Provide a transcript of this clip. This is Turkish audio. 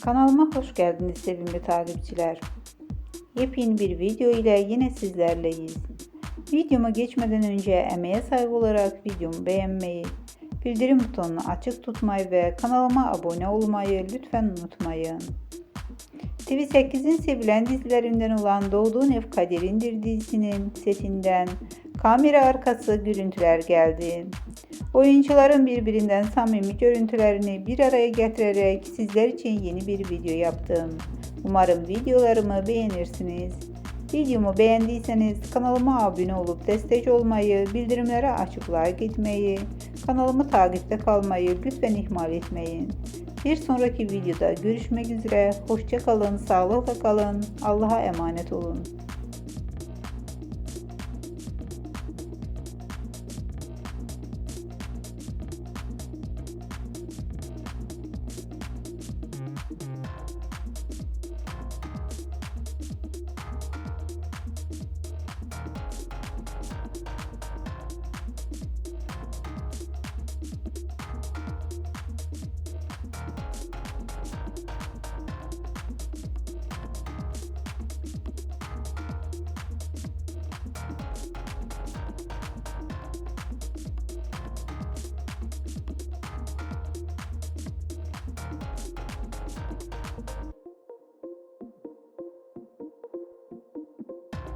Kanalıma hoş geldiniz sevimli takipçiler. Yepyeni bir video ile yine sizlerleyiz. Videoma geçmeden önce emeğe saygı olarak videomu beğenmeyi, bildirim butonunu açık tutmayı ve kanalıma abone olmayı lütfen unutmayın. TV8'in sevilen dizilerinden olan Doğduğun Ev Kaderindir dizisinin setinden kamera arkası görüntüler geldi. Oyuncuların birbirinden samimi görüntülerini bir araya getirerek sizler için yeni bir video yaptım. Umarım videolarımı beğenirsiniz. Videomu beğendiyseniz kanalıma abone olup destek olmayı, bildirimleri açıp like etmeyi, kanalımı takipte kalmayı lütfen ihmal etmeyin. Bir sonraki videoda görüşmek üzere. Hoşça kalın, sağlıkla kalın. Allah'a emanet olun.